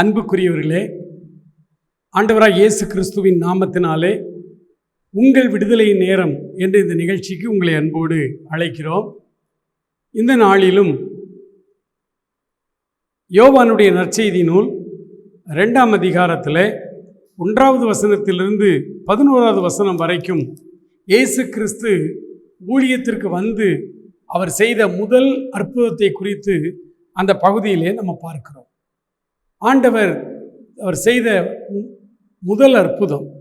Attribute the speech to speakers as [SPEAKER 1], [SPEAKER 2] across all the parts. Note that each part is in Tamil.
[SPEAKER 1] அன்புக்குரியவர்களே ஆண்டவராக இயேசு கிறிஸ்துவின் நாமத்தினாலே உங்கள் விடுதலை நேரம் என்ற இந்த நிகழ்ச்சிக்கு உங்களை அன்போடு அழைக்கிறோம். இந்த நாளிலும் யோவானுடைய நற்செய்தி நூல் ரெண்டாம் அதிகாரத்தில் ஒன்றாவது வசனத்திலிருந்து பதினோராவது வசனம் வரைக்கும் இயேசு கிறிஸ்து ஊழியத்திற்கு வந்து அவர் செய்த முதல் அற்புதத்தை குறித்து அந்த பகுதியிலே நம்ம பார்க்கிறோம். ஆண்டவர் அவர் செய்த மு- முதல் அற்புதம்.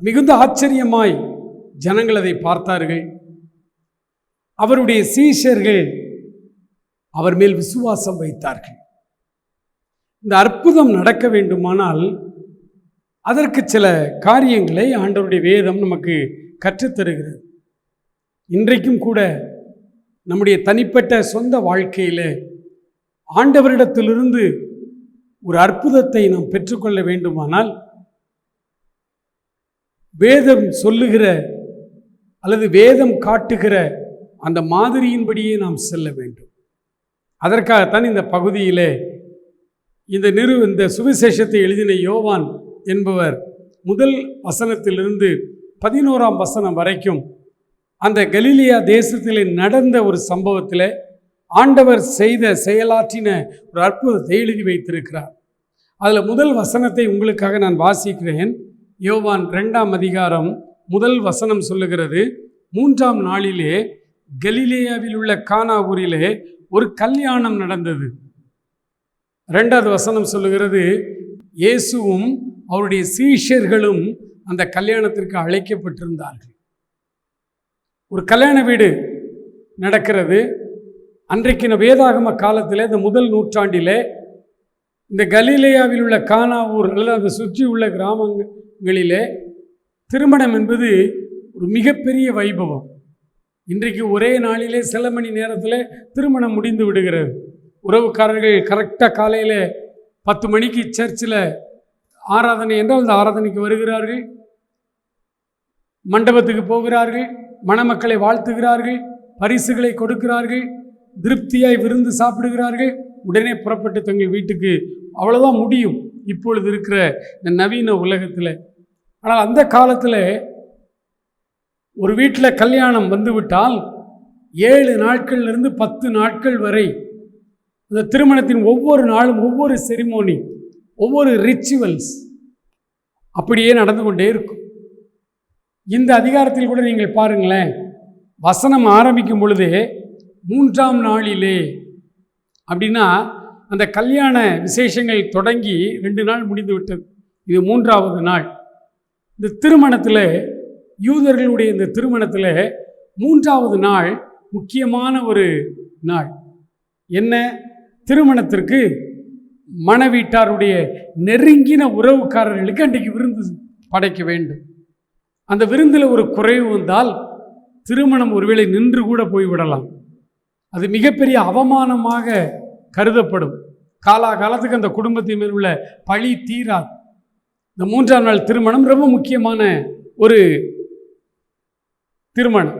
[SPEAKER 1] மிகுந்த ஆச்சரியமாய் ஜனங்கள் அதை பார்த்தார்கள். அவருடைய சீஷர்கள் அவர் மேல் விசுவாசம் வைத்தார்கள். இந்த அற்புதம் நடக்க வேண்டுமானால் அதற்கு சில காரியங்களை ஆண்டவருடைய வேதம் நமக்கு கற்றுத்தருகிறது. இன்றைக்கும் கூட நம்முடைய தனிப்பட்ட சொந்த வாழ்க்கையில் ஆண்டவரிடத்திலிருந்து ஒரு அற்புதத்தை நாம் பெற்றுக்கொள்ள வேண்டுமானால் வேதம் சொல்லுகிற அல்லது வேதம் காட்டுகிற அந்த மாதிரியின்படியே நாம் செல்ல வேண்டும். அதற்காகத்தான் இந்த பகுதியிலே இந்த நிறு இந்த சுவிசேஷத்தை எழுதின யோவான் என்பவர் முதல் வசனத்திலிருந்து பதினோராம் வசனம் வரைக்கும் அந்த கலீலியா தேசத்தில் நடந்த ஒரு சம்பவத்தில் ஆண்டவர் செய்த செயலாற்றின ஒரு அற்புதத்தை எழுதி வைத்திருக்கிறார். அதில் முதல் வசனத்தை உங்களுக்காக நான் வாசிக்கிறேன். யோவான் ரெண்டாம் அதிகாரம் முதல் வசனம் சொல்லுகிறது மூன்றாம் நாளிலே கலிலேயாவில் உள்ள கானா ஊரிலே ஒரு கல்யாணம் நடந்தது. ரெண்டாவது வசனம் சொல்லுகிறது இயேசுவும் அவருடைய சீஷர்களும் அந்த கல்யாணத்திற்கு அழைக்கப்பட்டிருந்தார்கள். ஒரு கல்யாண வீடு நடக்கிறது அன்றைக்கு இந்த வேதாகம காலத்தில் இந்த முதல் நூற்றாண்டிலே இந்த கலிலேயாவில் உள்ள கானா ஊர் அல்லது அதை சுற்றி உள்ள கிராமங்களிலே திருமணம் என்பது ஒரு மிகப்பெரிய வைபவம். இன்றைக்கு ஒரே நாளிலே சில மணி நேரத்தில் திருமணம் முடிந்து விடுகிறது. உறவுக்காரர்கள் கரெக்டாக காலையில் பத்து மணிக்கு சர்ச்சில் ஆராதனை என்றால் அந்த ஆராதனைக்கு வருகிறார்கள். மண்டபத்துக்கு போகிறார்கள். மணமக்களை வாழ்த்துகிறார்கள். பரிசுகளை கொடுக்கிறார்கள். திருப்தியாய் விருந்து சாப்பிடுகிறார்கள். உடனே புறப்பட்டு தங்கள் வீட்டுக்கு அவ்வளோதான் முடியும். இப்பொழுது இருக்கிற இந்த நவீன உலகத்தில். ஆனால் அந்த காலத்தில் ஒரு வீட்டில் கல்யாணம் வந்துவிட்டால் ஏழு நாட்கள்லேருந்து பத்து நாட்கள் வரை அந்த திருமணத்தின் ஒவ்வொரு நாளும் ஒவ்வொரு செரிமோனி ஒவ்வொரு ரிச்சுவல்ஸ் அப்படியே நடந்து கொண்டே இருக்கும். இந்த அதிகாரத்தில் கூட நீங்கள் பாருங்களேன் வசனம் ஆரம்பிக்கும் பொழுது மூன்றாம் நாளிலே அப்படின்னா அந்த கல்யாண விசேஷங்கள் தொடங்கி ரெண்டு நாள் முடிந்து விட்டது. இது மூன்றாவது நாள். இந்த திருமணத்தில் யூதர்களுடைய இந்த திருமணத்தில் மூன்றாவது நாள் முக்கியமான ஒரு நாள். என்ன? திருமணத்திற்கு மணவீட்டாருடைய நெருங்கின உறவுக்காரர்களுக்கு அன்றைக்கு விருந்து படைக்க வேண்டும். அந்த விருந்தில் ஒரு குறைவு வந்தால் திருமணம் ஒருவேளை நின்று கூட போய்விடலாம். அது மிகப்பெரிய அவமானமாக கருதப்படும். காலாகாலத்துக்கு அந்த குடும்பத்தின் மேல் உள்ள பழி தீராது. இந்த மூன்றாம் நாள் திருமணம் ரொம்ப முக்கியமான ஒரு திருமணம்.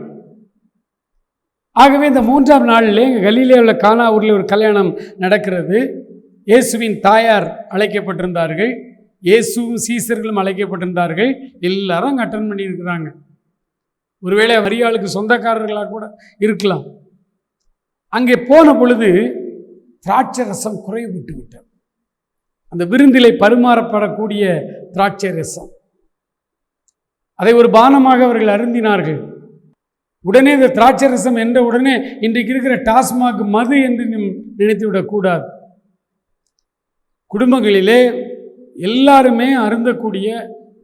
[SPEAKER 1] ஆகவே இந்த மூன்றாம் நாளிலே எங்கள் கலிலே உள்ள கானா ஊரில் ஒரு கல்யாணம் நடக்கிறது. இயேசுவின் தாயார் அழைக்கப்பட்டிருந்தார்கள். இயேசுவும் சீசர்களும் அழைக்கப்பட்டிருந்தார்கள். எல்லாரும் அட்டன் பண்ணியிருக்கிறாங்க. ஒருவேளை வரியாளுக்கு சொந்தக்காரர்களாக கூட இருக்கலாம். அங்கே போன பொழுது திராட்சை ரசம் குறைவுபட்டு விட்டது. அந்த விருந்திலை பரிமாறப்படக்கூடிய திராட்சை ரசம் அதை ஒரு பானமாக அவர்கள் அருந்தினார்கள். உடனே இந்த திராட்சை ரசம் என்ற உடனே இன்றைக்கு இருக்கிற டாஸ்மாக் மது என்று நாம் நினைத்து விடக்கூடாது குடும்பங்களிலே எல்லாருமே அருந்தக்கூடிய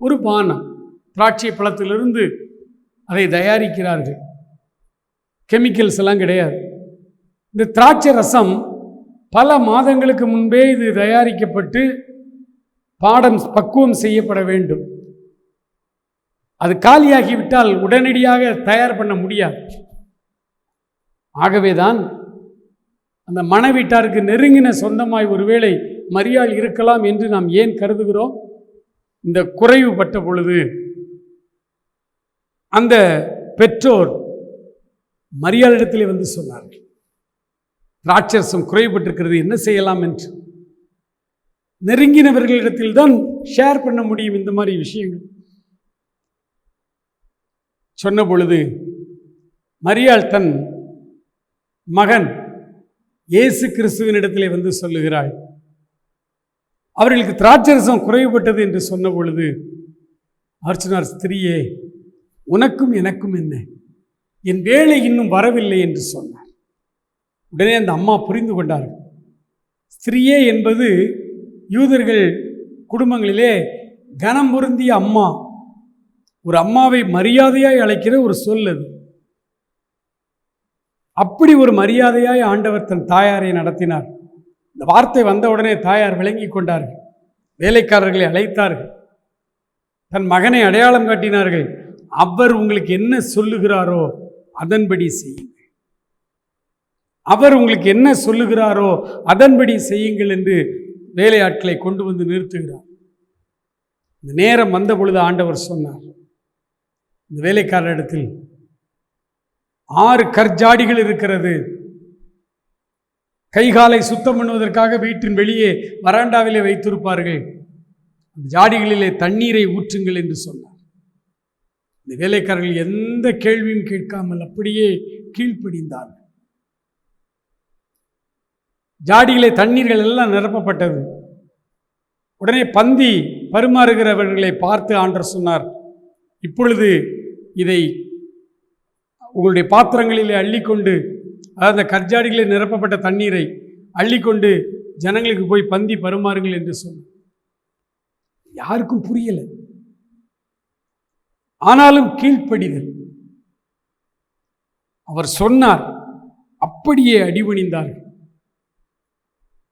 [SPEAKER 1] ஒரு பானம். திராட்சை பழத்திலிருந்து அதை தயாரிக்கிறார்கள். கெமிக்கல்ஸ் எல்லாம் கிடையாது. இந்த திராட்சை ரசம் பல மாதங்களுக்கு முன்பே இது தயாரிக்கப்பட்டு பாடம் பக்குவம் செய்யப்பட வேண்டும். அது காலியாகிவிட்டால் உடனடியாக தயார் பண்ண முடியாது. ஆகவேதான் அந்த மனைவிட்டாருக்கு நெருங்கின சொந்தமாய் ஒருவேளை மரியாள் இருக்கலாம் என்று நாம் ஏன் கருதுகிறோம்? இந்த குறைவுபட்ட பொழுது அந்த பெற்றோர் மரியாளிடத்திலே வந்து சொன்னார்கள். ராட்சசம் குறைபட்டிருக்கிறது என்ன செய்யலாம் என்று. நெருங்கினவர்களிடத்தில் தான் ஷேர் பண்ண முடியும் இந்த மாதிரி விஷயங்கள். சொன்ன பொழுது மரியாள் தன் மகன் இயேசு கிறிஸ்துவினிடத்திலே வந்து சொல்லுகிறாள் அவர்களுக்கு திராட்சரசம் குறைவுபட்டது என்று சொன்ன பொழுது அர்ச்சனார் ஸ்திரியே உனக்கும் எனக்கும் என்ன? என் வேலை இன்னும் வரவில்லை என்று சொன்னார். உடனே அந்த அம்மா புரிந்து கொண்டார்கள் ஸ்திரீயே என்பது யூதர்கள் குடும்பங்களிலே கனம் பொருந்திய அம்மா. ஒரு அம்மாவை மரியாதையாய் அழைக்கிற ஒரு சொல் அது. அப்படி ஒரு மரியாதையாய் ஆண்டவர் தன் தாயாரை நடத்தினார். இந்த வார்த்தை வந்தவுடனே தாயார் விளங்கி கொண்டார்கள். வேலைக்காரர்களை அழைத்தார்கள். தன் மகனை அடையாளம் காட்டினார்கள். அவர் உங்களுக்கு என்ன சொல்லுகிறாரோ அதன்படி செய்யுங்கள். அவர் உங்களுக்கு என்ன சொல்லுகிறாரோ அதன்படி செய்யுங்கள் என்று வேலையாட்களை கொண்டு வந்து நிறுத்துகிறார். இந்த நேரம் வந்த பொழுது ஆண்டவர் சொன்னார் இந்த வேலைக்காரரிடத்தில் ஆறு கற்ஜாடிகள் இருக்கிறது. கைகாலை சுத்தம் பண்ணுவதற்காக வீட்டின் வெளியே வராண்டாவிலே வைத்திருப்பார்கள். அந்த ஜாடிகளிலே தண்ணீரை ஊற்றுங்கள் என்று சொன்னார். இந்த வேலைக்காரர்கள் எந்த கேள்வியும் கேட்காமல் அப்படியே கீழ்ப்படிந்தார்கள். ஜாடியிலே தண்ணீர்கள் எல்லாம் நிரப்பப்பட்டது. உடனே பந்தி பருமாறுகிறவர்களை பார்த்து ஆண்டர் சொன்னார் இப்பொழுது இதை உங்களுடைய பாத்திரங்களிலே அள்ளிக்கொண்டு அதாவது அந்த கற்ஜாடிகளில் நிரப்பப்பட்ட தண்ணீரை அள்ளிக்கொண்டு ஜனங்களுக்கு போய் பந்தி பருமாறுங்கள் என்று சொன்னார். யாருக்கும் புரியல. ஆனாலும் கீழ்ப்படிதல். அவர் சொன்னார் அப்படியே அடிபணிந்தார்கள்.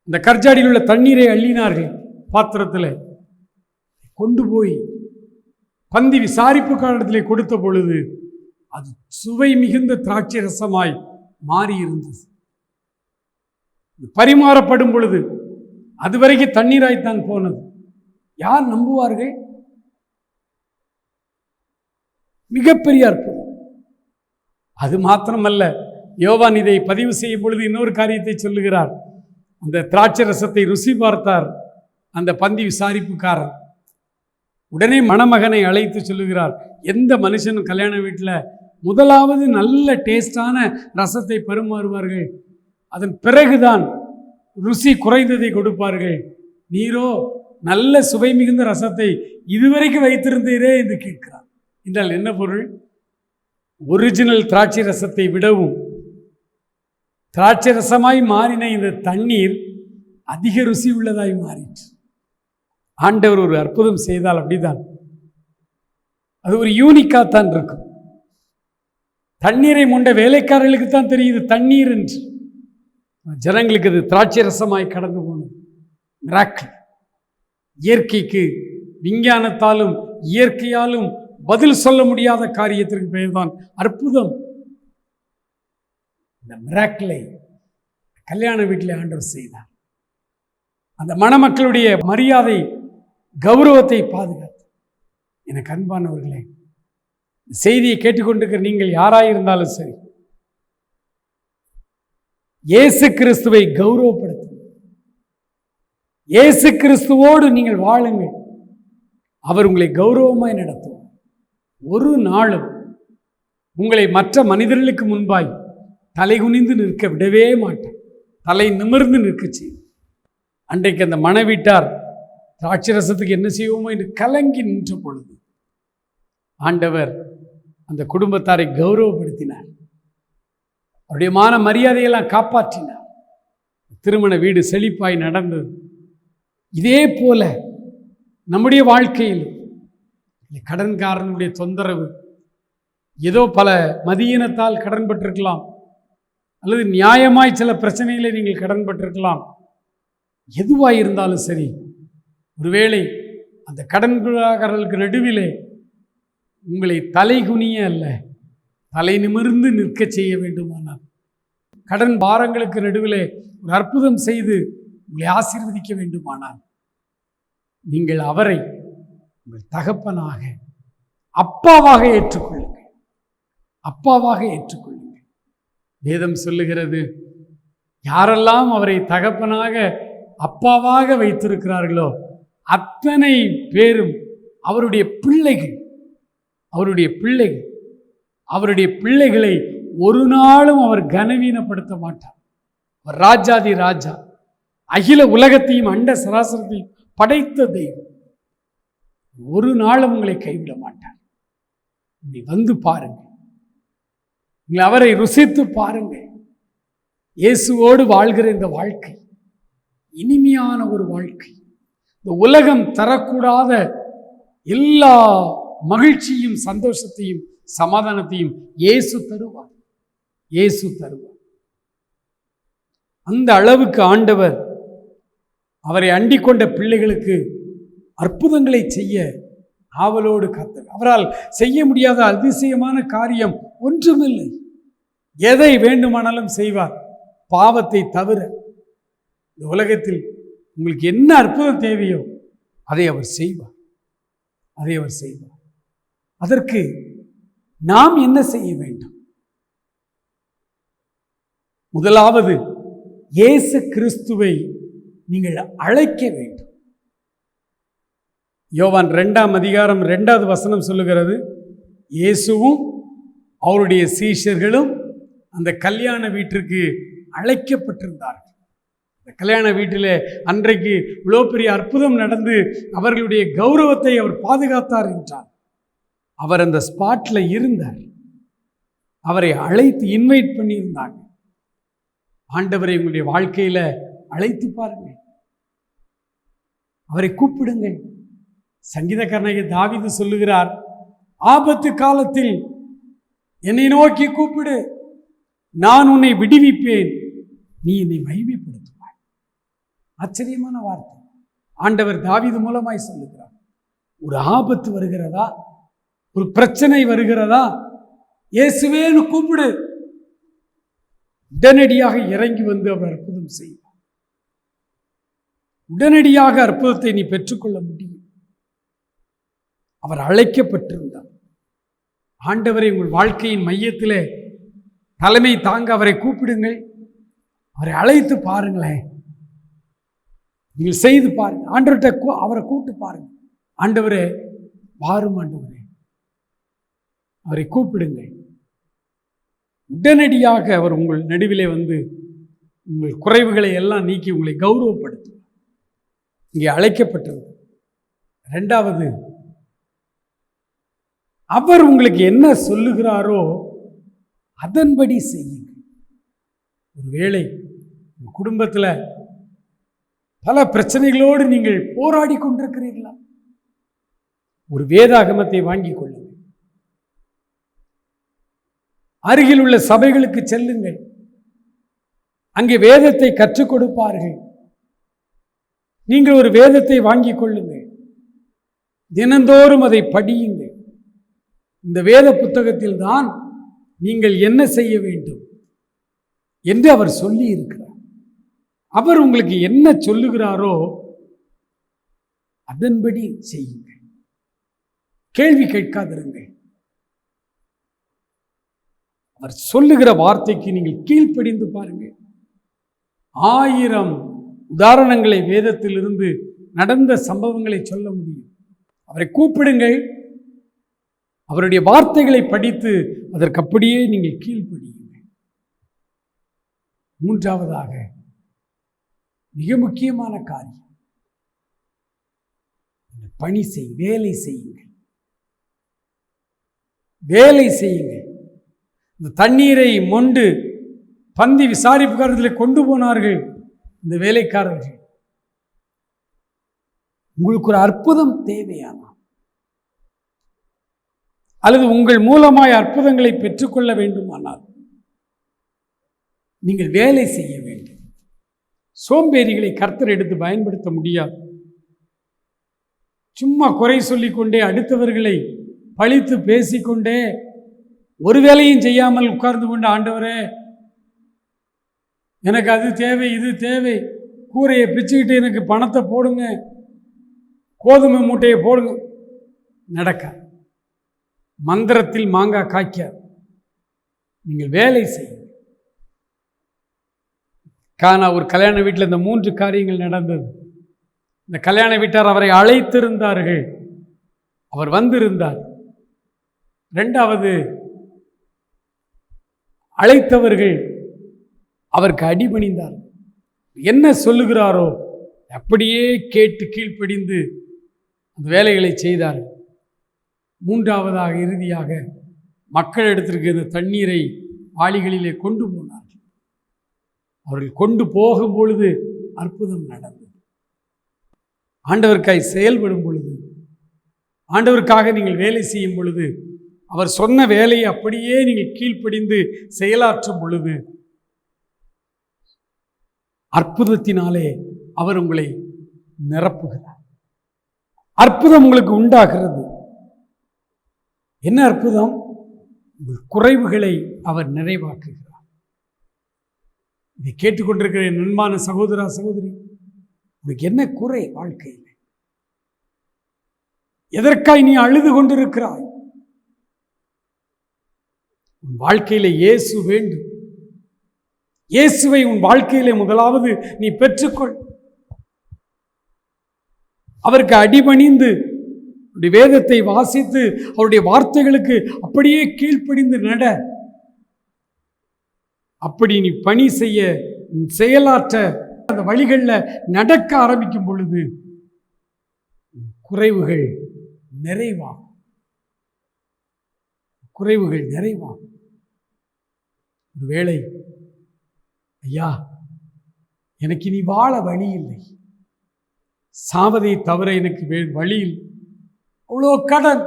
[SPEAKER 1] இந்த கர்ஜாடியில் உள்ள தண்ணீரை அள்ளினார்கள் பாத்திரத்தில். கொண்டு போய் பந்தி விசாரிப்பு காலத்திலே கொடுத்த பொழுது அது சுவை மிகுந்த திராட்சை ரசமாய் மாறியிருந்தது பரிமாறப்படும் பொழுது அதுவரைக்கும் தண்ணீராய்த்தான் போனது. யார் நம்புவார்கள்? மிகப்பெரிய அற்புதம். அது மாத்திரமல்ல யோவான் இதை பதிவு செய்யும் பொழுது இன்னொரு காரியத்தை சொல்லுகிறார். அந்த திராட்சை ரசத்தை ருசி பார்த்தார் அந்த பந்தி விசாரிப்புக்காரர். உடனே மணமகனை அழைத்து சொல்லுகிறார் எந்த மனுஷனும் கல்யாண வீட்டில் முதலாவது நல்ல டேஸ்டான ரசத்தை பெருமாறுவார்கள். அதன் பிறகுதான் ருசி குறைந்ததை கொடுப்பார்கள். நீரோ நல்ல சுவை மிகுந்த ரசத்தை இதுவரைக்கும் வைத்திருந்தீரே என்று கேட்கிறார். என்றால் என்ன பொருள்? ஒரிஜினல் திராட்சை ரசத்தை விடவும் திராட்சை ரசமாய் மாறின இந்த தண்ணீர் அதிக ருசி உள்ளதாய் மாறிற்று. ஆண்டவர் ஒரு அற்புதம் செய்தால் அப்படிதான். அது ஒரு யூனிக்காத்தான் இருக்கும். தண்ணீரை முண்ட வேலைக்காரர்களுக்கு தான் தெரியுது தண்ணீர் என்று. ஜனங்களுக்கு அது திராட்சை ரசமாய் கடந்து போனது. மிராக்கள் இயற்கைக்கு விஞ்ஞானத்தாலும் இயற்கையாலும் பதில் சொல்ல முடியாத காரியத்திற்கு பெயர்தான் அற்புதம். இந்த மிராக்கிளை கல்யாண வீட்டில் ஆண்டவர் செய்தார். அந்த மணமக்களுடைய மரியாதை கௌரவத்தை பாதுகாத்து எனக்கு அன்பானவர்களே செய்தியை கேட்டுக்கொண்டிருக்கிற நீங்கள் யாராயிருந்தாலும் சரி இயேசு கிறிஸ்துவை கௌரவப்படுத்துங்கள். இயேசு கிறிஸ்துவோடு நீங்கள் வாழுங்கள். அவர் உங்களை கௌரவமாய் நடத்துவார். ஒரு நாளும் உங்களை மற்ற மனிதர்களுக்கு முன்பாய் தலை குனிந்து நிற்க விடவே மாட்டேன். தலை நிமிர்ந்து நிற்க செய்யும். அன்றைக்கு அந்த மனைவிட்டார் திராட்சரசத்துக்கு என்ன செய்வோமோ என்று கலங்கி நின்ற பொழுது ஆண்டவர் அந்த குடும்பத்தாரை கௌரவப்படுத்தினார். அவருடைய மான மரியாதையெல்லாம் காப்பாற்றினார். திருமண வீடு செழிப்பாய் நடந்தது. இதே போல நம்முடைய வாழ்க்கையில் இந்த கடன்காரனுடைய தொந்தரவு ஏதோ பல மதியினத்தால் கடன்பட்டிருக்கலாம். அல்லது நியாயமாய் சில பிரச்சனைகளை நீங்கள் கடன்பட்டிருக்கலாம். எதுவாக இருந்தாலும் சரி ஒருவேளை அந்த கடன்காரர்களுக்கு நடுவிலே உங்களை தலை குனிய அல்ல தலை நிமிர்ந்து நிற்க செய்ய வேண்டுமானால். கடன் பாரங்களுக்கு நடுவிலே ஒரு அற்புதம் செய்து உங்களை ஆசீர்வதிக்க வேண்டுமானால் நீங்கள் அவரை உங்கள் தகப்பனாக அப்பாவாக ஏற்றுக்கொள்ளுங்கள். அப்பாவாக ஏற்றுக்கொள்ளுங்கள். வேதம் சொல்லுகிறது. யாரெல்லாம் அவரை தகப்பனாக அப்பாவாக வைத்திருக்கிறார்களோ அத்தனை பேரும் அவருடைய பிள்ளைகள். அவருடைய பிள்ளைகள். அவருடைய பிள்ளைகளை ஒரு நாளும் அவர் கனவீனப்படுத்த மாட்டார். அவர் ராஜாதி ராஜா. அகில உலகத்தையும் அண்ட சராசரத்தையும் படைத்த தெய்வம். ஒரு நாளும் உங்களை கைவிட மாட்டார். நீ வந்து பாருங்க நீங்கள் அவரை ருசித்து பாருங்கள். இயேசுவோடு வாழ்கிற இந்த வாழ்க்கை இனிமையான ஒரு வாழ்க்கை. இந்த உலகம் தரக்கூடாத எல்லா மகிழ்ச்சியும் சந்தோஷத்தையும் சமாதானத்தையும் இயேசு தருவார். இயேசு தருவார். அந்த அளவுக்கு ஆண்டவர் அவரை அண்டிக் கொண்ட பிள்ளைகளுக்கு அற்புதங்களை செய்ய ஆவலோடு காத்தார் அவரால் செய்ய முடியாத அதிசயமான காரியம் ஒன்றுமில்லை. எதை வேண்டுமானாலும் செய்வார். பாவத்தை தவிர இந்த உலகத்தில் உங்களுக்கு என்ன அற்புதம் தேவையோ அதை அவர் செய்வார். அதை அவர் செய்வார். அதற்கு நாம் என்ன செய்ய வேண்டும்? முதலாவது இயேசு கிறிஸ்துவை நீங்கள் அழைக்க வேண்டும். யோவான் ரெண்டாம் அதிகாரம் ரெண்டாவது வசனம் சொல்லுகிறது இயேசுவும் அவருடைய சீஷர்களும் அந்த கல்யாண வீட்டிற்கு அழைக்கப்பட்டிருந்தார்கள். அந்த கல்யாண வீட்டில் அன்றைக்கு இவ்வளோ பெரிய அற்புதம் நடந்து அவர்களுடைய கௌரவத்தை அவர் பாதுகாத்தார் என்றார். அவர் அந்த ஸ்பாட்டில் இருந்தார். அவரை அழைத்து இன்வைட் பண்ணியிருந்தாங்க. ஆண்டவரை உங்களுடைய வாழ்க்கையில் அழைத்து பாருங்கள். அவரை கூப்பிடுங்கள். சங்கீதக்கரணையை தாவிது சொல்லுகிறார் ஆபத்து காலத்தில் என்னை நோக்கி கூப்பிடு. நான் உன்னை விடுவிப்பேன். நீ என்னை மகிமைப்படுத்துவாய். ஆச்சரியமான வார்த்தை. ஆண்டவர் தாவிது மூலமாய் சொல்லுகிறார். ஒரு ஆபத்து வருகிறதா? ஒரு பிரச்சனை வருகிறதா? இயேசுவேன்னு கூப்பிடு. உடனடியாக இறங்கி வந்து அவர் அற்புதம் செய்வார். உடனடியாக அற்புதத்தை நீ பெற்றுக்கொள்ள முடியும். அவர் அழைக்கப்பட்டிருந்தார். ஆண்டவரை உங்கள் வாழ்க்கையின் மையத்திலே தலைமை தாங்க அவரை கூப்பிடுங்கள். அவரை அழைத்து பாருங்களேன். நீங்கள் செய்து பாருங்கள். ஆண்டவர்கிட்ட கூ- அவரை கூப்பிட்டு பாருங்கள். ஆண்டவரே வாரும் ஆண்டவரே. அவரை கூப்பிடுங்கள். உடனடியாக அவர் உங்கள் நடுவிலே வந்து உங்கள் குறைவுகளை எல்லாம் நீக்கி உங்களை கௌரவப்படுத்துவார். இங்கே அழைக்கப்பட்டது. ரெண்டாவது அவர் உங்களுக்கு என்ன சொல்லுகிறாரோ அதன்படி செய்யுங்கள். ஒருவேளை உங்கள் குடும்பத்தில் பல பிரச்சனைகளோடு நீங்கள் போராடி கொண்டிருக்கிறீர்களா? ஒரு வேதாகமத்தை வாங்கிக் கொள்ளுங்கள். அருகில் உள்ள சபைகளுக்கு செல்லுங்கள். அங்கே வேதத்தை கற்றுக் கொடுப்பார்கள். நீங்கள் ஒரு வேதத்தை வாங்கிக் கொள்ளுங்கள். தினந்தோறும் அதை படியுங்கள். இந்த வேத புத்தகத்தில் தான் நீங்கள் என்ன செய்ய வேண்டும் என்று அவர் சொல்லி இருக்கிறார். அவர் உங்களுக்கு என்ன சொல்லுகிறாரோ அதன்படி செய்யுங்கள். கேள்வி கேட்காதிருங்கள். அவர் சொல்லுகிற வார்த்தைக்கு நீங்கள் கீழ்ப்படிந்து பாருங்கள். ஆயிரம் உதாரணங்களை வேதத்திலிருந்து நடந்த சம்பவங்களை சொல்ல முடியும். அவரை கூப்பிடுங்கள். அவருடைய வார்த்தைகளை படித்து அதற்கு அப்படியே நீங்கள் கீழ்ப்படியுங்கள். மூன்றாவதாக மிக முக்கியமான காரியம். பணி செய் வேலை செய்யுங்கள். வேலை செய்யுங்கள். இந்த தண்ணீரை மொண்டு பந்தி விசாரிப்புக்காரத்தில் கொண்டு போனார்கள் இந்த வேலைக்காரர்கள். உங்களுக்கு ஒரு அற்புதம் தேவையான அல்லது உங்கள் மூலமாய் அற்புதங்களை பெற்றுக்கொள்ள வேண்டுமானால் நீங்கள் வேலை செய்ய வேண்டும். சோம்பேறிகளை கர்த்தர் எடுத்து பயன்படுத்த முடியாது. சும்மா குறை சொல்லிக்கொண்டே அடுத்தவர்களை பழித்து பேசிக்கொண்டே ஒரு வேலையும் செய்யாமல் உட்கார்ந்து கொண்டு ஆண்டவரே எனக்கு அது தேவை இது தேவை. கூரையை பிச்சுக்கிட்டு எனக்கு பணத்தை போடுங்க கோதுமை மூட்டையை போடுங்க. நடக்காது. மந்திரத்தில் மாங்காய் காய்க்காது நீங்கள் வேலை செய்யுங்கள். காணா ஒரு கல்யாண வீட்டில் இந்த மூன்று காரியங்கள் நடந்தது. இந்த கல்யாண வீட்டார் அவரை அழைத்திருந்தார்கள். அவர் வந்திருந்தார். ரெண்டாவது அழைத்தவர்கள் அவருக்கு அடிபணிந்தார். என்ன சொல்லுகிறாரோ அப்படியே கேட்டு கீழ்ப்படிந்து அந்த வேலைகளை செய்தார்கள். மூன்றாவதாக இறுதியாக மக்கள் இடத்திற்கு இந்த தண்ணீரை வாளிகளிலே கொண்டு போனார்கள். அவர்கள் கொண்டு போகும் பொழுது அற்புதம் நடந்தது. ஆண்டவருக்காய் செயல்படும் பொழுது ஆண்டவருக்காக நீங்கள் வேலை செய்யும் பொழுது அவர் சொன்ன வேலையை அப்படியே நீங்கள் கீழ்ப்படிந்து செயலாற்றும் பொழுது அற்புதத்தினாலே அவர் உங்களை நிரப்புகிறார். அற்புதம் உங்களுக்கு உண்டாகிறது. என்ன அற்புதம்? உங்கள் குறைவுகளை அவர் நிறைவாக்குகிறார். இதை கேட்டுக்கொண்டிருக்கிற என் அன்பான சகோதரா சகோதரி உனக்கு என்ன குறை வாழ்க்கையில்? எதற்காய் நீ அழுது கொண்டிருக்கிறாய்? உன் வாழ்க்கையில இயேசு வேண்டும். இயேசுவை உன் வாழ்க்கையிலே முதலாவது நீ பெற்றுக்கொள். அவருக்கு அடிபணிந்து அவருடைய வேதத்தை வாசித்து அவருடைய வார்த்தைகளுக்கு அப்படியே கீழ்ப்படிந்து நட. அப்படி நீ பணி செய்ய செயலாற்ற அந்த வழிகளில் நடக்க ஆரம்பிக்கும் பொழுது குறைவுகள் நிறைவாகும். குறைவுகள் நிறைவாகும். ஒருவேளை ஐயா எனக்கு இனி வாழ வழி இல்லை. சாவதை தவிர எனக்கு வே- வழி இல்லை. அவ்வளோ கடன்.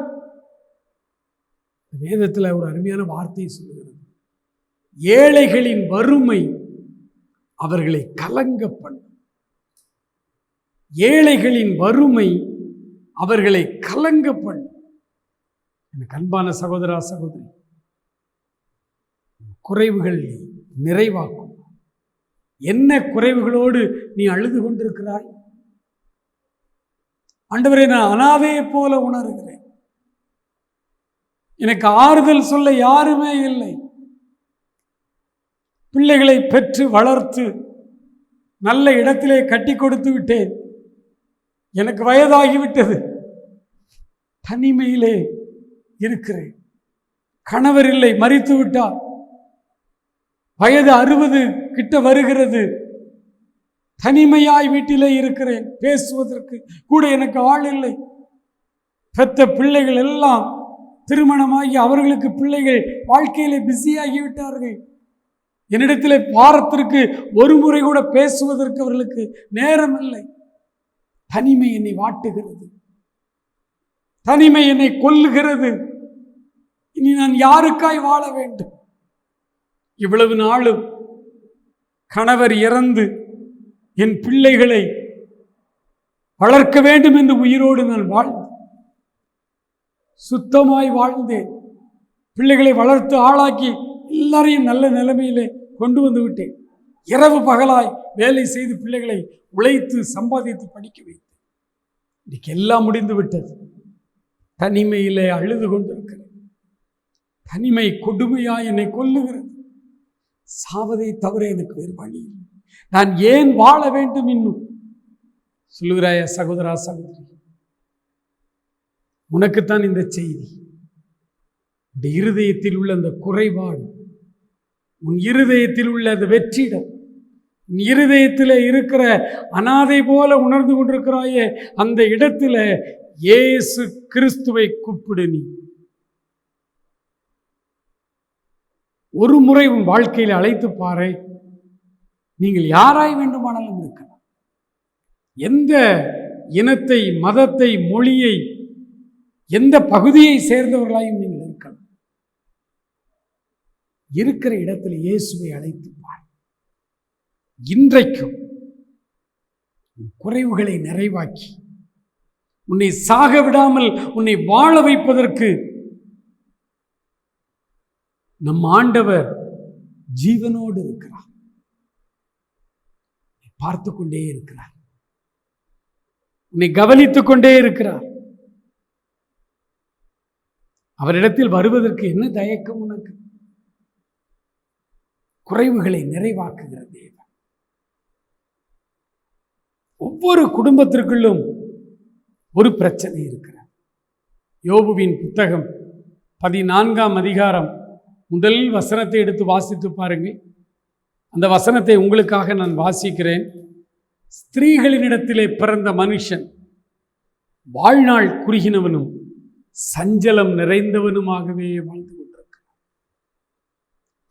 [SPEAKER 1] வேதத்தில் ஒரு அருமையான வார்த்தையை சொல்லுகிறது. ஏழைகளின் வறுமை அவர்களை கலங்க பண்ணும். ஏழைகளின் வறுமை அவர்களை கலங்க பண்ணும். எனக்கு அன்பான சகோதரா சகோதரி குறைவுகள் நிறைவாக்கும். என்ன குறைவுகளோடு நீ அழுது கொண்டிருக்கிறாய்? ஆண்டவரே நான் அனாதையை போல உணர்கிறேன். எனக்கு ஆறுதல் சொல்ல யாருமே இல்லை. பிள்ளைகளை பெற்று வளர்த்து நல்ல இடத்திலே கட்டி கொடுத்து விட்டேன். எனக்கு வயதாகிவிட்டது. தனிமையிலே இருக்கிறேன். கணவர் இல்லை மறித்து விட்டார். வயது அறுபது கிட்ட வருகிறது. தனிமையாய் வீட்டிலே இருக்கிறேன். பேசுவதற்கு கூட எனக்கு ஆள் இல்லை. பெத்த பிள்ளைகள் எல்லாம் திருமணமாகி அவர்களுக்கு பிள்ளைகள் வாழ்க்கையிலே பிஸியாகி விட்டார்கள் என்னிடத்தில் வாரத்திற்கு ஒரு முறை கூட பேசுவதற்கு அவர்களுக்கு நேரம் இல்லை. தனிமை என்னை வாட்டுகிறது. தனிமை என்னை கொல்லுகிறது. இனி நான் யாருக்காய் வாழ வேண்டும்? இவ்வளவு நாளும் கணவர் இறந்து என் பிள்ளைகளை வளர்க்க வேண்டும் என்று உயிரோடு நான் வாழ்ந்தேன் சுத்தமாய் வாழ்ந்தேன். பிள்ளைகளை வளர்த்து ஆளாக்கி எல்லாரையும் நல்ல நிலைமையிலே கொண்டு வந்து விட்டேன். இரவு பகலாய் வேலை செய்து பிள்ளைகளை உழைத்து சம்பாதித்து படிக்க வைத்தேன். இன்னைக்கு எல்லாம் முடிந்து விட்டது. தனிமையிலே அழுது கொண்டிருக்கிறேன். தனிமை கொடுமையாய் என்னை கொல்லுகிறது. சாவதை தவிர எனக்கு வேறு வழி இல்லை. நான் ஏன் வாழ வேண்டும் இன்னும்? சொல்லுகிறாய சகோதரா சகோதரி. உனக்குத்தான் இந்த செய்தி. இந்த இருதயத்தில் உள்ள அந்த குறைபாடு உன் இருதயத்தில் உள்ள அந்த வெற்றிடம் உன் இருதயத்தில் இருக்கிற அனாதை போல உணர்ந்து கொண்டிருக்கிறாயே அந்த இடத்துல இயேசு கிறிஸ்துவை கூப்பிடு நீ. ஒரு முறை உன் வாழ்க்கையில் அழைத்து பாரு நீங்கள் யாராய் வேண்டுமானாலும் இருக்கலாம். எந்த இனத்தை மதத்தை மொழியை எந்த பகுதியை சேர்ந்தவர்களாயும் நீங்கள் இருக்கலாம். இருக்கிற இடத்தில் இயேசுவை அழைத்து பார். இன்றைக்கும் குறைவுகளை நிறைவாக்கி உன்னை சாக விடாமல் உன்னை வாழ வைப்பதற்கு நம் ஆண்டவர் ஜீவனோடு இருக்கிறார். பார்த்து கொண்டே இருக்கிறார். உன்னை கவனித்துக் கொண்டே இருக்கிறார். அவரிடத்தில் வருவதற்கு என்ன தயக்கம் உனக்கு? குறைவுகளை நிறைவாக்குகிற தேவன். ஒவ்வொரு குடும்பத்திற்குள்ளும் ஒரு பிரச்சனை இருக்கிறார் யோபுவின் புத்தகம் பதினான்காம் அதிகாரம் முதல் வசனத்தை எடுத்து வாசித்து பாருங்கள். அந்த வசனத்தை உங்களுக்காக நான் வாசிக்கிறேன். ஸ்திரீகளினிடத்திலே பிறந்த மனுஷன் வாழ்நாள் குறுகினவனும் சஞ்சலம் நிறைந்தவனுமாகவே வாழ்ந்து கொண்டிருக்கிறான்.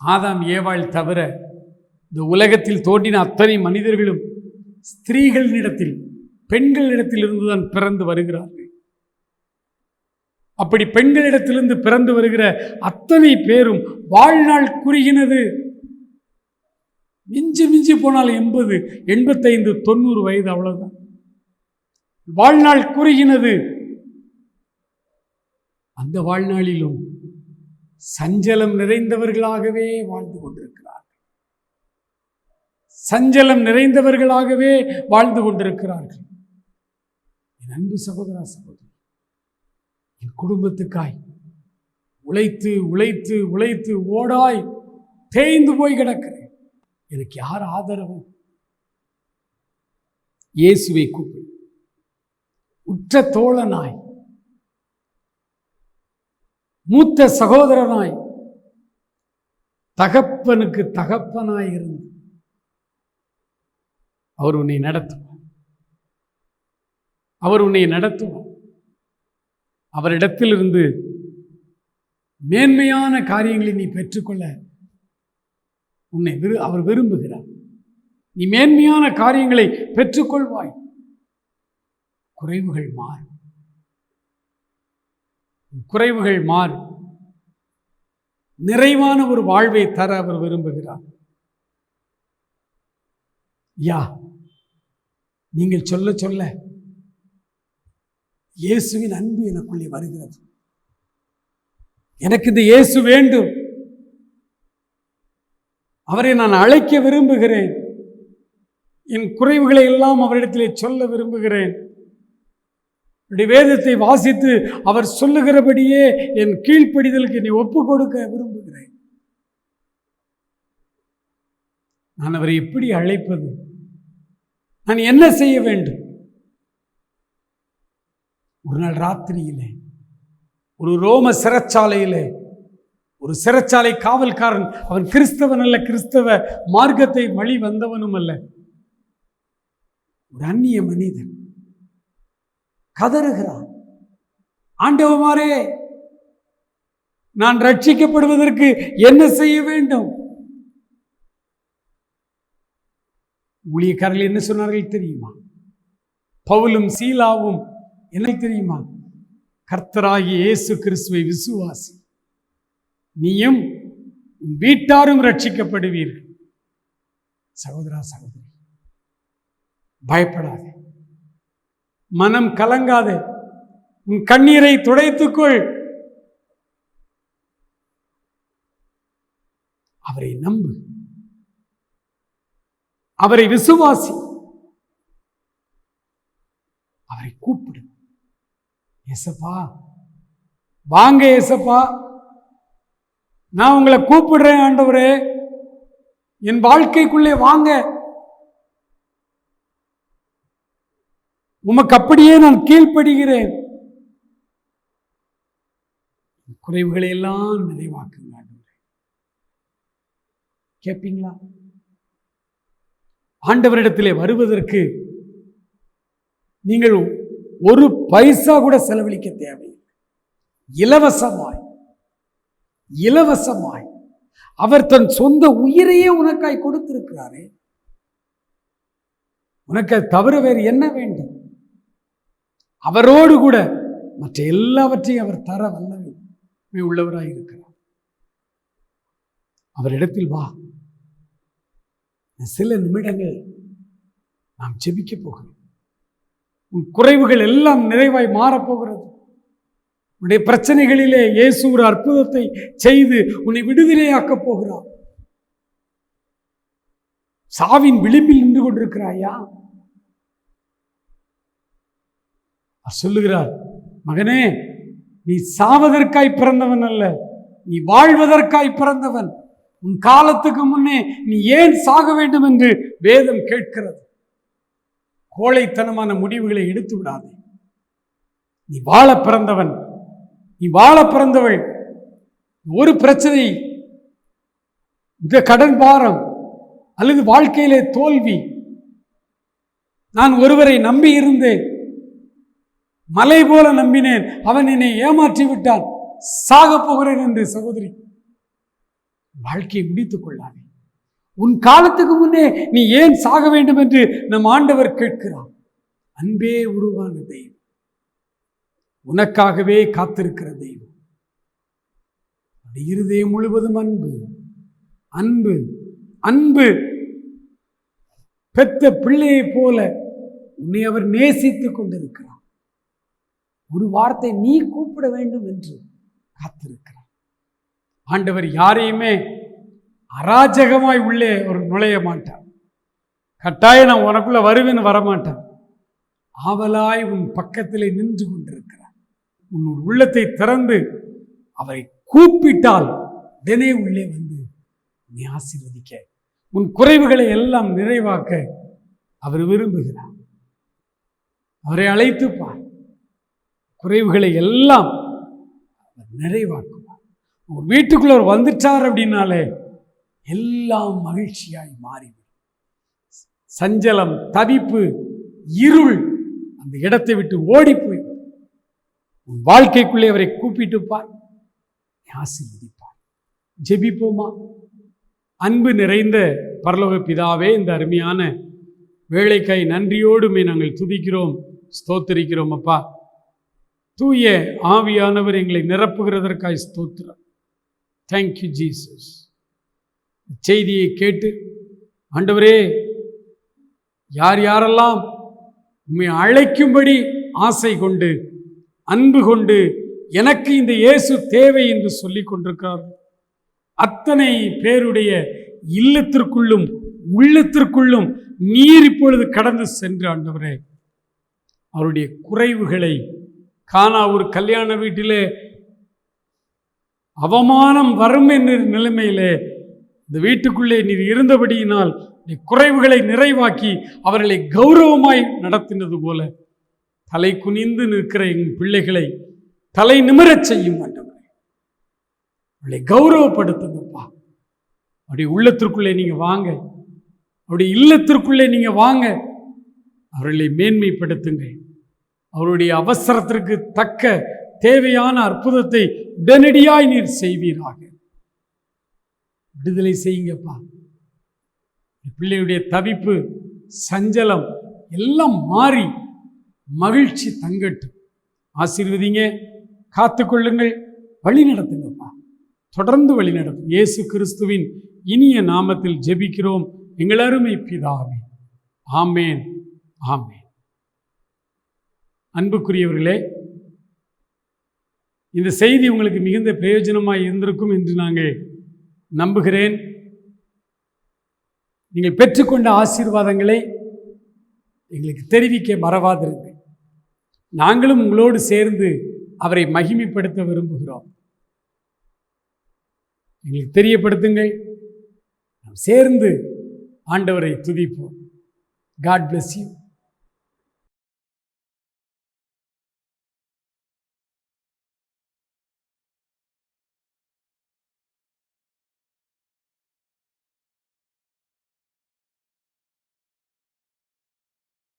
[SPEAKER 1] ஆதாம் ஏவாள் தவிர இந்த உலகத்தில் தோன்றின அத்தனை மனிதர்களும் ஸ்திரீகளினிடத்தில் பெண்களிடத்திலிருந்து தான் பிறந்து வருகிறார்கள். அப்படி பெண்களிடத்திலிருந்து பிறந்து வருகிற அத்தனை பேரும் வாழ்நாள் குறுகினது மிஞ்சி மிஞ்சி போனால் எண்பது எண்பத்தைந்து தொண்ணூறு வயது அவ்வளவுதான். வாழ்நாள் குறுகினது. அந்த வாழ்நாளிலும் சஞ்சலம் நிறைந்தவர்களாகவே வாழ்ந்து கொண்டிருக்கிறார்கள். சஞ்சலம் நிறைந்தவர்களாகவே வாழ்ந்து கொண்டிருக்கிறார்கள். என் அன்பு சகோதரா சகோதரி என் குடும்பத்துக்காய் உழைத்து உழைத்து உழைத்து ஓடாய் தேய்ந்து போய் கிடக்கிறேன். எனக்கு யார் ஆதரவு? இயேசுவை கூப்பிடு. உற்ற தோழனாய். மூத்த சகோதரனாய். தகப்பனுக்கு தகப்பனாய் இருந்து. அவர் உன்னை நடத்துவார். அவர் உன்னை நடத்துவார். அவரிடத்திலிருந்து மேன்மையான காரியங்களை நீ பெற்றுக்கொள்ள உன்னை விரு அவர் விரும்புகிறார். நீ மேன்மையான காரியங்களை பெற்றுக்கொள்வாய். குறைவுகள் மாறும் குறைவுகள் மாறும் நிறைவான ஒரு வாழ்வை தர அவர் விரும்புகிறார். யா நீங்கள் சொல்ல சொல்ல இயேசுவின் அன்பு எனக்குள்ளே வருகிறது. எனக்கு இந்த இயேசு வேண்டும். அவரை நான் அழைக்க விரும்புகிறேன். என் குறைவுகளை எல்லாம் அவரிடத்திலே சொல்ல விரும்புகிறேன். வேதத்தை வாசித்து அவர் சொல்லுகிறபடியே என் கீழ்ப்படிதலுக்கு நீ ஒப்பு கொடுக்க விரும்புகிறேன். நான் அவரை எப்படி அழைப்பது? நான் என்ன செய்ய வேண்டும்? ஒரு நாள் ராத்திரியிலே ஒரு ரோம சிறைச்சாலையிலே ஒரு சிறைச்சாலை காவல்காரன் அவன் கிறிஸ்தவன் அல்ல கிறிஸ்தவ மார்க்கத்தை வழி வந்தவனும் அல்ல. ஒரு அந்நிய மனிதன் கதறுகிறான். ஆண்டவமாரே நான் ரட்சிக்கப்படுவதற்கு என்ன செய்ய வேண்டும்? ஊழியக்காரர்கள் என்ன சொன்னார்கள் தெரியுமா? பவுலும் சீலாவும் என்ன தெரியுமா? கர்த்தராகி இயேசு கிறிஸ்துவை விசுவாசி. நீயும் உன் வீட்டாரும் ரட்சிக்கப்படுவீர்கள் சகோதரா சகோதரி பயப்படாதே. மனம் கலங்காதே. உன் கண்ணீரை துடைத்துக்கொள். அவரை நம்பு. அவரை விசுவாசி. அவரை கூப்பிடு. எசப்பா வாங்க எசப்பா நான் உங்களை கூப்பிடுறேன் ஆண்டவரே. என் வாழ்க்கைக்குள்ளே வாங்க. உமக்கு அப்படியே நான் கீழ்ப்படுகிறேன். குறைவுகளை எல்லாம் நிறைவாக்குங்க ஆண்டவரே. கேட்பீங்களா ஆண்டவரிடத்திலே வருவதற்கு நீங்கள் ஒரு பைசா கூட செலவழிக்க தேவையில்லை. இலவசமாய். இலவசமாய். அவர் தன் சொந்த உயிரையே உனக்காய் கொடுத்திருக்கிறாரே. உனக்கு தவிர வேறு என்ன வேண்டும்? அவரோடு கூட மற்ற எல்லாவற்றையும் அவர் தர வல்லமை உள்ளவராய் இருக்கிறார். அவரிடத்தில் வா. சில நிமிடங்கள் நாம் ஜெபிக்க போகிறோம். உன் குறைவுகள் எல்லாம் நிறைவாய் மாறப்போகிறது உன்னுடைய பிரச்சனைகளிலே இயேசு ஒரு அற்புதத்தை செய்து உன்னை விடுதலையாக்கப் போகிறார். சாவின் விளிம்பில் நின்று கொண்டிருக்கிறாயா? சொல்லுகிறார் மகனே நீ சாவதற்காய் பிறந்தவன் அல்ல நீ வாழ்வதற்காய் பிறந்தவன். உன் காலத்துக்கு முன்னே நீ ஏன் சாக வேண்டும் என்று வேதம் கேட்கிறது. கோழைத்தனமான முடிவுகளை எடுத்து விடாதே. நீ வாழ பிறந்தவன் நீ வாழ பிறந்தவள். ஒரு பிரச்சனை. இந்த கடன் பாரம். அல்லது வாழ்க்கையிலே தோல்வி. நான் ஒருவரை நம்பி இருந்தேன். மலை போல நம்பினேன். அவன் என்னை ஏமாற்றி விட்டான். சாக போகிறேன் என்று சகோதரி. வாழ்க்கையை முடித்துக் கொள்ளாதே. உன் காலத்துக்கு முன்னே நீ ஏன் சாக வேண்டும் என்று நம் ஆண்டவர் கேட்கிறான் அன்பே உருவான தெய்வம். உனக்காகவே காத்திருக்கிற தெய்வம். இருதயம் முழுவதும் அன்பு அன்பு அன்பு. பெத்த பிள்ளையை போல உன்னை அவர் நேசித்துக் கொண்டிருக்கிறார். ஒரு வார்த்தை நீ கூப்பிட வேண்டும் என்று காத்திருக்கிறார். ஆண்டவர் யாரையுமே அராஜகமாய் உள்ளே ஒரு நுழைய மாட்டார். கட்டாயம் நான் உனக்குள்ள வருவேன்னு வரமாட்டான். ஆவலாய் உன் பக்கத்திலே நின்று கொண்டிருக்கிறார். உன்னோட உள்ளத்தை திறந்து அவரை கூப்பிட்டால் உடனே உள்ளே வந்து நீ ஆசீர்வதிக்க. உன் குறைவுகளை எல்லாம் நிறைவாக்க அவர் விரும்புகிறார். அவரை அழைத்து பார். குறைவுகளை எல்லாம் அவர் நிறைவாக்குவார். ஒரு வீட்டுக்குள்ள அவர் வந்துட்டார் அப்படின்னாலே எல்லாம் மகிழ்ச்சியாய் மாறிவிடும். சஞ்சலம் தவிப்பு இருள் அந்த இடத்தை விட்டு ஓடி வாழ்க்கைக்குள்ளே அவரை கூப்பிட்டு பார். ஆசீர்வதிப்பார். ஜெபிப்போமா? அன்பு நிறைந்த பரலோக பிதாவே இந்த அருமையான வேலைக்காய் நன்றியோடுமே நாங்கள் துதிக்கிறோம் ஸ்தோத்தரிக்கிறோம் அப்பா. தூய ஆவியானவர் எங்களை நிரப்புகிறதற்காய் ஸ்தோத்திரம். தேங்க்யூ ஜீசஸ் செய்தியை கேட்டு ஆண்டவரே யார் யாரெல்லாம் உண்மை அழைக்கும்படி ஆசை கொண்டு அன்பு கொண்டு எனக்கு இந்த இயேசு தேவை என்று சொல்லி கொண்டிருக்கிறார். அத்தனை பேருடைய இல்லத்திற்குள்ளும் உள்ளத்திற்குள்ளும் நீர் இப்பொழுது கடந்து சென்று ஆண்டவரே அவருடைய குறைவுகளை காணா ஒரு கல்யாண வீட்டிலே அவமானம் வரும் என்ற நிலைமையிலே இந்த வீட்டுக்குள்ளே நீர் இருந்தபடியினால் நீ குறைவுகளை நிறைவாக்கி அவர்களை கௌரவமாய் நடத்தினது போல தலை குனிந்து நிற்கிற என் பிள்ளைகளை தலை நிமிரச் செய்யும் ஆண்டவரே. அவளை கௌரவப்படுத்துங்கப்பா. அப்படி உள்ளத்திற்குள்ளே நீங்கள் வாங்க. அப்படி இல்லத்திற்குள்ளே நீங்கள் வாங்க. அவர்களை மேன்மைப்படுத்துங்க அவருடைய அவசரத்திற்கு தக்க தேவையான அற்புதத்தை உடனடியாய் நீர் செய்வீராக. விடுதலை செய்யுங்கப்பா. பிள்ளையுடைய தவிப்பு சஞ்சலம் எல்லாம் மாறி மகிழ்ச்சி தங்கட்டும். ஆசீர்வதிங்க. காத்துக்கொள்ளுங்கள். வழி நடத்துங்கப்பா. தொடர்ந்து வழி நடத்தும். இயேசு கிறிஸ்துவின் இனிய நாமத்தில் ஜெபிக்கிறோம். எங்கள் அருமை பிதாவே. ஆமேன். ஆமேன். அன்புக்குரியவர்களே இந்த செய்தி உங்களுக்கு மிகுந்த பிரயோஜனமாக இருந்திருக்கும் என்று நாங்கள் நம்புகிறேன். நீங்கள் பெற்றுக்கொண்ட ஆசீர்வாதங்களை எங்களுக்கு தெரிவிக்க மறவாதிருங்கள். நாங்களும் உங்களோடு சேர்ந்து அவரை மகிமைப்படுத்த விரும்புகிறோம். எங்களுக்கு தெரியப்படுத்துங்கள். நாம் சேர்ந்து ஆண்டவரை துதிப்போம். God bless you